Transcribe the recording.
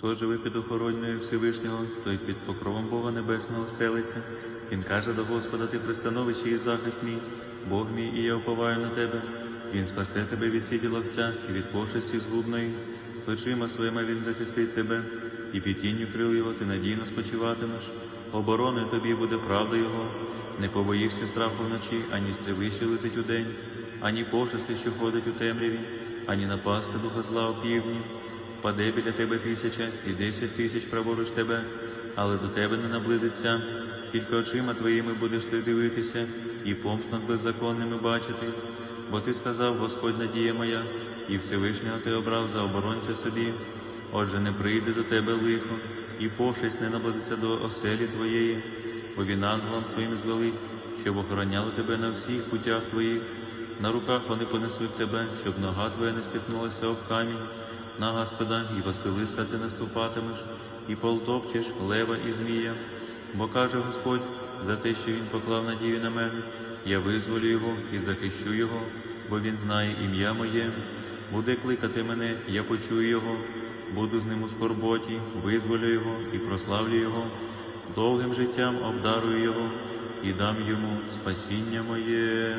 Хто живе під охороною Всевишнього, той під покровом Бога Небесного селиться. Він каже до Господа, ти пристановище і захист мій, Бог мій, і я уповаю на тебе. Він спасе тебе від сіті ловця і від пошесті згубної. Плечима своїми він захистить тебе, і під тінню крил його ти надійно спочиватимеш. Обороною тобі буде правда Його. Не побоїшся страху вночі, ані стріли, летить удень, ані пошести, що ходить у темряві, ані напасти духа зла у півдні. Впаде біля тебе тисяча і десять тисяч праворуч тебе, але до тебе не наблизиться. Тільки очима твоїми будеш ти дивитися, і помст над беззаконними бачити. Бо ти сказав, Господь надія моя, і Всевишнього ти обрав за оборонця собі. Отже, не прийде до тебе лихо, і пошесть не наблизиться до оселі твоєї, бо він ангелам своїм звелить, щоб охороняли тебе на всіх путях твоїх. На руках вони понесуть тебе, щоб нога твоя не спіткнулася об камінь. На Господа і Василиска ти наступатимеш, і полтопчеш лева і змія. Бо каже Господь, за те, що він поклав надію на мене, я визволю його і захищу його, бо він знає ім'я моє. Буде кликати мене, я почую його, буду з ним у скорботі, визволю його і прославлю його, довгим життям обдарую його і дам йому спасіння моє.